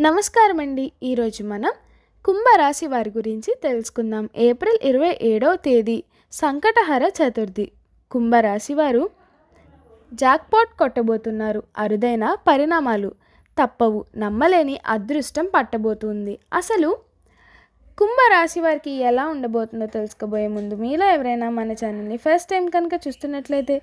నమస్కారం అండి ఈరోజు మనం కుంభరాశి వారి గురించి తెలుసుకుందాం. ఏప్రిల్ ఇరవై ఏడవ తేదీ సంకటహర చతుర్థి. కుంభరాశి వారు జాక్పాట్ కొట్టబోతున్నారు. అరుదైన పరిణామాలు తప్పవు. నమ్మలేని అదృష్టం పట్టబోతుంది. అసలు కుంభరాశి వారికి ఎలా ఉండబోతుందో తెలుసుకోబోయే ముందు మీలో ఎవరైనా మన ఛానల్ని ఫస్ట్ టైం కనుక చూస్తున్నట్లయితే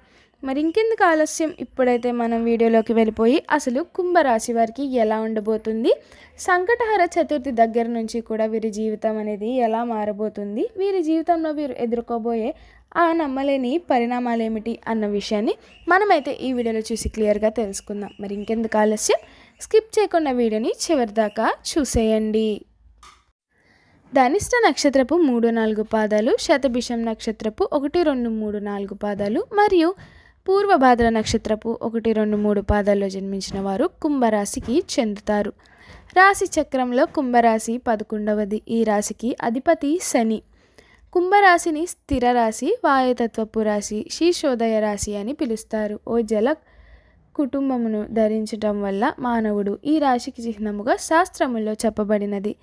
మరి ఇంకెందుకు ఆలస్యం? ఇప్పుడైతే మనం వీడియోలోకి వెళ్ళిపోయి అసలు కుంభరాశి వారికి ఎలా ఉండబోతుంది? సంకటహర చతుర్థి దగ్గర నుంచి కూడా వీరి జీవితం అనేది ఎలా మారబోతుంది? వీరి జీవితంలో వీరు ఎదుర్కోబోయే ఆ నమ్మలేని పరిణామాలు ఏమిటి అన్న విషయాన్ని మనమైతే ఈ వీడియోలో చూసి క్లియర్గా తెలుసుకుందాం. మరి ఇంకెందుకు ఆలస్యం? స్కిప్ చేయకుండా వీడియోని చివరిదాకా చూసేయండి. ధనిష్ట నక్షత్రపు మూడు నాలుగు పాదాలు శతభిషం నక్షత్రపు ఒకటి రెండు మూడు నాలుగు పాదాలు మరియు పూర్వభాద్ర నక్షత్రపు ఒకటి రెండు మూడు పాదాల్లో జన్మించిన వారు కుంభరాశికి చెందుతారు. రాశి చక్రంలో కుంభరాశి పదకొండవది. ఈ రాశికి అధిపతి శని. కుంభరాశిని స్థిర రాశి వాయుతత్వపు రాశి శీర్షోదయ రాశి అని పిలుస్తారు. ఓ జల కుటుంబమును ధరించటం వల్ల మానవుడు ఈ రాశికి చిహ్నముగా శాస్త్రములో చెప్పబడినది.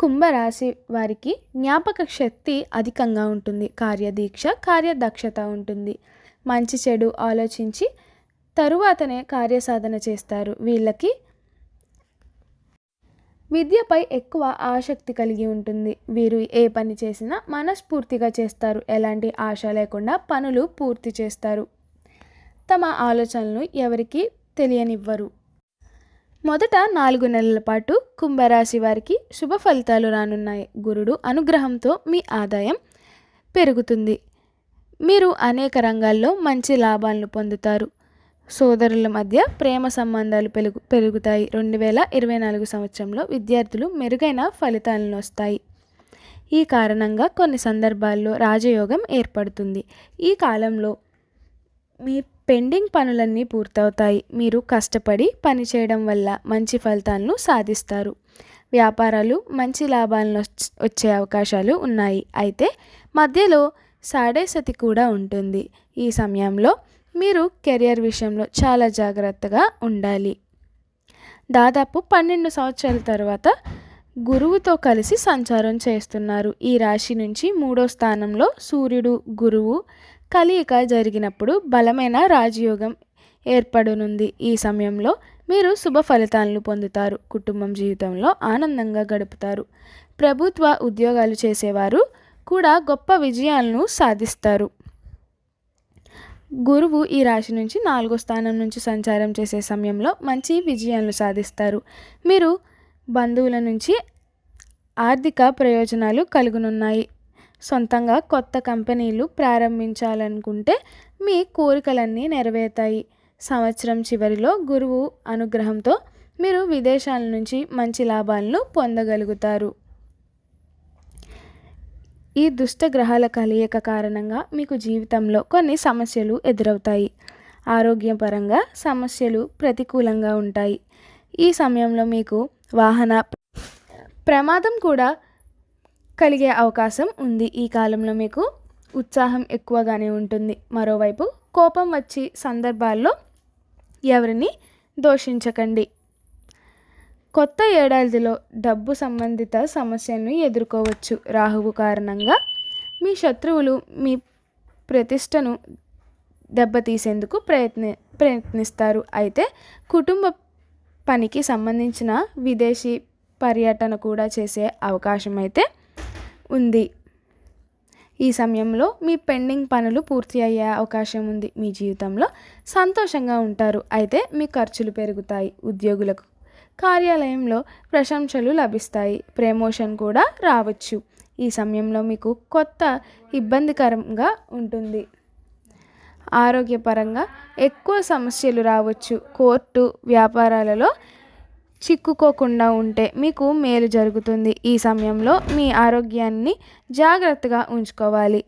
కుంభరాశి వారికి జ్ఞాపక శక్తి అధికంగా ఉంటుంది. కార్యదీక్ష కార్యదక్షత ఉంటుంది. మంచి చెడు ఆలోచించి తరువాతనే కార్యసాధన చేస్తారు. వీళ్ళకి విద్యపై ఎక్కువ ఆసక్తి కలిగి ఉంటుంది. వీరు ఏ పని చేసినా మనస్ఫూర్తిగా చేస్తారు. ఎలాంటి ఆశ లేకుండా పనులు పూర్తి చేస్తారు. తమ ఆలోచనలు ఎవరికి తెలియనివ్వరు. మొదట నాలుగు నెలల పాటు కుంభరాశి వారికి శుభ ఫలితాలు రానున్నాయి. గురుడు అనుగ్రహంతో మీ ఆదాయం పెరుగుతుంది. మీరు అనేక రంగాల్లో మంచి లాభాలను పొందుతారు. సోదరుల మధ్య ప్రేమ సంబంధాలు పెరుగు పెరుగుతాయి. రెండు వేల ఇరవై నాలుగు సంవత్సరంలో విద్యార్థులు మెరుగైన ఫలితాలను వస్తాయి. ఈ కారణంగా కొన్ని సందర్భాల్లో రాజయోగం ఏర్పడుతుంది. ఈ కాలంలో మీ పెండింగ్ పనులన్నీ పూర్తవుతాయి. మీరు కష్టపడి పని చేయడం వల్ల మంచి ఫలితాలను సాధిస్తారు. వ్యాపారాలు మంచి లాభాలను వచ్చే అవకాశాలు ఉన్నాయి. అయితే మధ్యలో సాడేసతి కూడా ఉంటుంది. ఈ సమయంలో మీరు కెరియర్ విషయంలో చాలా జాగ్రత్తగా ఉండాలి. దాదాపు పన్నెండు సంవత్సరాల తర్వాత గురువుతో కలిసి సంచారం చేస్తున్నారు. ఈ రాశి నుంచి మూడో స్థానంలో సూర్యుడు గురువు కలియిక జరిగినప్పుడు బలమైన రాజయోగం ఏర్పడనుంది. ఈ సమయంలో మీరు శుభ ఫలితాలను పొందుతారు. కుటుంబం జీవితంలో ఆనందంగా గడుపుతారు. ప్రభుత్వ ఉద్యోగాలు చేసేవారు కూడా గొప్ప విజయాలను సాధిస్తారు. గురువు ఈ రాశి నుంచి నాలుగో స్థానం నుంచి సంచారం చేసే సమయంలో మంచి విజయాలను సాధిస్తారు. మీరు బంధువుల నుంచి ఆర్థిక ప్రయోజనాలు కలుగునున్నాయి. సొంతంగా కొత్త కంపెనీలు ప్రారంభించాలనుకుంటే మీ కోరికలన్నీ నెరవేరుతాయి. సంవత్సరం చివరిలో గురువు అనుగ్రహంతో మీరు విదేశాల నుంచి మంచి లాభాలను పొందగలుగుతారు. ఈ దుష్ట గ్రహాల కలయిక కారణంగా మీకు జీవితంలో కొన్ని సమస్యలు ఎదురవుతాయి. ఆరోగ్యపరంగా సమస్యలు ప్రతికూలంగా ఉంటాయి. ఈ సమయంలో మీకు వాహన ప్రమాదం కూడా కలిగే అవకాశం ఉంది ఈ కాలంలో మీకు. ఉత్సాహం ఎక్కువగానే ఉంటుంది. మరోవైపు కోపం వచ్చి సందర్భాల్లో ఎవరిని దోషించకండి. కొత్త ఏడాదిలో డబ్బు సంబంధిత సమస్యలను ఎదుర్కోవచ్చు. రాహువు కారణంగా మీ శత్రువులు మీ ప్రతిష్టను దెబ్బతీసేందుకు ప్రయత్ని ప్రయత్నిస్తారు. అయితే కుటుంబ పనికి సంబంధించిన విదేశీ పర్యటన కూడా చేసే అవకాశం అయితే ఉంది. ఈ సమయంలో మీ పెండింగ్ పనులు పూర్తి అయ్యే అవకాశం ఉంది. మీ జీవితంలో సంతోషంగా ఉంటారు. అయితే మీ ఖర్చులు పెరుగుతాయి. ఉద్యోగులకు కార్యాలయంలో ప్రశంసలు లభిస్తాయి. ప్రమోషన్ కూడా రావచ్చు. ఈ సమయంలో మీకు కొత్త ఇబ్బందికరంగా ఉంటుంది. ఆరోగ్యపరంగా ఎక్కువ సమస్యలు రావచ్చు. కోర్టు వ్యాపారాలలో చిక్కుకోకుండా ఉంటే మీకు మేలు జరుగుతుంది. ఈ సమయంలో మీ ఆరోగ్యాన్ని జాగ్రత్తగా ఉంచుకోవాలి.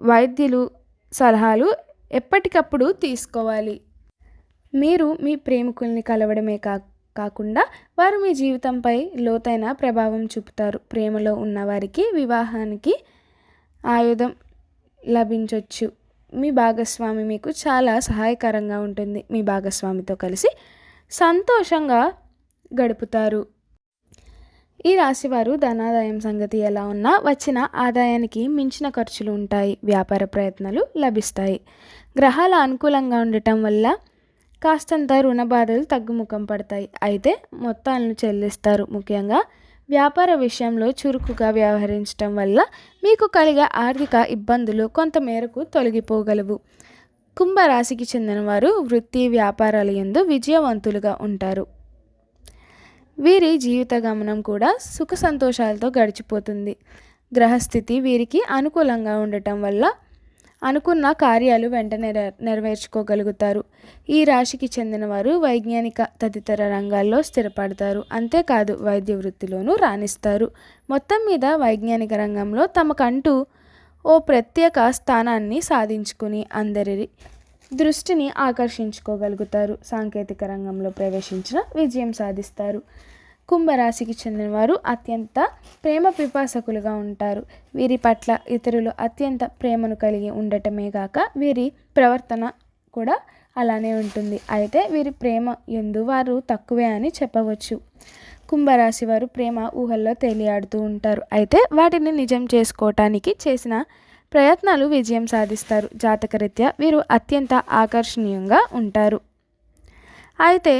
వైద్యులు సలహాలు ఎప్పటికప్పుడు తీసుకోవాలి. మీరు మీ ప్రేమికుల్ని కలవడమే కా కాకుండా వారు మీ జీవితంపై లోతైన ప్రభావం చూపుతారు. ప్రేమలో ఉన్నవారికి వివాహానికి ఆయుధం లభించవచ్చు మీ భాగస్వామి మీకు చాలా సహాయకరంగా ఉంటుంది. మీ భాగస్వామితో కలిసి సంతోషంగా గడుపుతారు. ఈ రాశివారు ధనాదాయం సంగతి ఎలా ఉన్నా వచ్చిన ఆదాయానికి మించిన ఖర్చులు ఉంటాయి. వ్యాపార ప్రయత్నాలు లభిస్తాయి. గ్రహాల అనుకూలంగా ఉండటం వల్ల కాస్తంత రుణ బాధలు తగ్గుముఖం పడతాయి. అయితే మొత్తాలను చెల్లిస్తారు. ముఖ్యంగా వ్యాపార విషయంలో చురుకుగా వ్యవహరించడం వల్ల మీకు కలిగే ఆర్థిక ఇబ్బందులు కొంతమేరకు తొలగిపోగలవు. కుంభరాశికి చెందినవారు వృత్తి వ్యాపారాల ఎందు విజయవంతులుగా ఉంటారు. వీరి జీవిత గమనం కూడా సుఖ సంతోషాలతో గడిచిపోతుంది. గ్రహస్థితి వీరికి అనుకూలంగా ఉండటం వల్ల అనుకున్న కార్యాలు వెంటనే నెరవేర్చుకోగలుగుతారు. ఈ రాశికి చెందినవారు వైజ్ఞానిక తదితర రంగాల్లో స్థిరపడతారు. అంతేకాదు వైద్య వృత్తిలోనూ రాణిస్తారు. మొత్తం మీద వైజ్ఞానిక రంగంలో తమకంటూ ఓ ప్రత్యేక స్థానాన్ని సాధించుకుని అందరి దృష్టిని ఆకర్షించుకోగలుగుతారు. సాంకేతిక రంగంలో ప్రవేశించిన విజయం సాధిస్తారు. కుంభరాశికి చెందినవారు అత్యంత ప్రేమ పిపాసకులుగా ఉంటారు. వీరి పట్ల ఇతరులు అత్యంత ప్రేమను కలిగి ఉండటమే కాక వీరి ప్రవర్తన కూడా అలానే ఉంటుంది. అయితే వీరి ప్రేమ ఎందు వారు తక్కువే అని చెప్పవచ్చు. కుంభరాశి వారు ప్రేమ ఊహల్లో తేలియాడుతూ ఉంటారు. అయితే వాటిని నిజం చేసుకోవటానికి చేసిన ప్రయత్నాలు విజయం సాధిస్తారు. జాతకరీత్యా వీరు అత్యంత ఆకర్షణీయంగా ఉంటారు. అయితే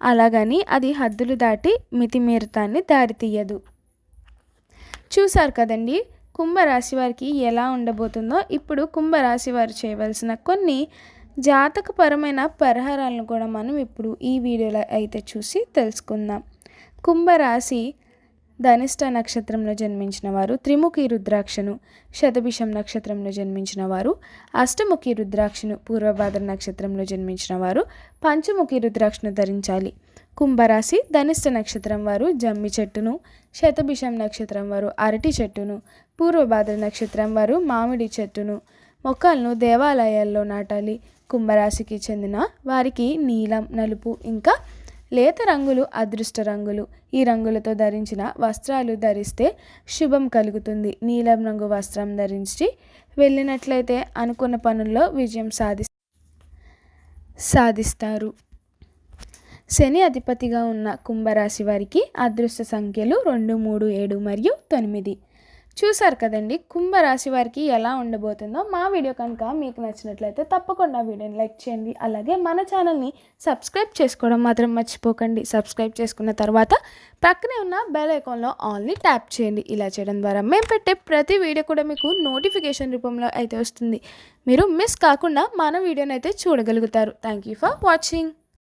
అలాగని అది హద్దులు దాటి మితిమీరతాన్ని దారితీయదు. చూశారు కదండి కుంభరాశి వారికి ఎలా ఉండబోతుందో ఇప్పుడు కుంభరాశి వారు చేయవలసిన కొన్ని జాతకపరమైన పరిహారాలను కూడా మనం ఇప్పుడు ఈ వీడియోలో అయితే చూసి తెలుసుకుందాం. కుంభరాశి ధనిష్ట నక్షత్రంలో జన్మించిన వారు త్రిముఖి రుద్రాక్షను శతభిషం నక్షత్రంలో జన్మించిన వారు అష్టముఖి రుద్రాక్షను పూర్వభాద్ర నక్షత్రంలో జన్మించిన వారు పంచముఖి రుద్రాక్షను ధరించాలి. కుంభరాశి ధనిష్ట నక్షత్రం వారు జమ్మి చెట్టును శతభిషం నక్షత్రం వారు అరటి చెట్టును పూర్వభాద్ర నక్షత్రం వారు మామిడి చెట్టును మొక్కలను దేవాలయాల్లో నాటాలి. కుంభరాశికి చెందిన వారికి నీలం నలుపు ఇంకా లేత రంగులు అదృష్ట రంగులు. ఈ రంగులతో ధరించిన వస్త్రాలు ధరిస్తే శుభం కలుగుతుంది. నీలం రంగు వస్త్రం ధరించి వెళ్ళినట్లయితే అనుకున్న పనుల్లో విజయం సాధి సాధిస్తారు. శని అధిపతిగా ఉన్న కుంభరాశి వారికి అదృష్ట సంఖ్యలు రెండు మూడు ఏడు మరియు తొమ్మిది. చూసారు కదండి కుంభరాశి వారికి ఎలా ఉండబోతుందో మా వీడియో కనుక మీకు నచ్చినట్లయితే తప్పకుండా వీడియోని లైక్ చేయండి అలాగే మన ఛానల్ని సబ్స్క్రైబ్ చేసుకోవడం మాత్రం మర్చిపోకండి. సబ్స్క్రైబ్ చేసుకున్న తర్వాత పక్కనే ఉన్న బెల్ ఐకాన్లో ఆన్లీ ట్యాప్ చేయండి. ఇలా చేయడం ద్వారా మేము పెట్టే ప్రతి వీడియో కూడా మీకు నోటిఫికేషన్ రూపంలో అయితే వస్తుంది. మీరు మిస్ కాకుండా మన వీడియోని అయితే చూడగలుగుతారు. Thank you for watching.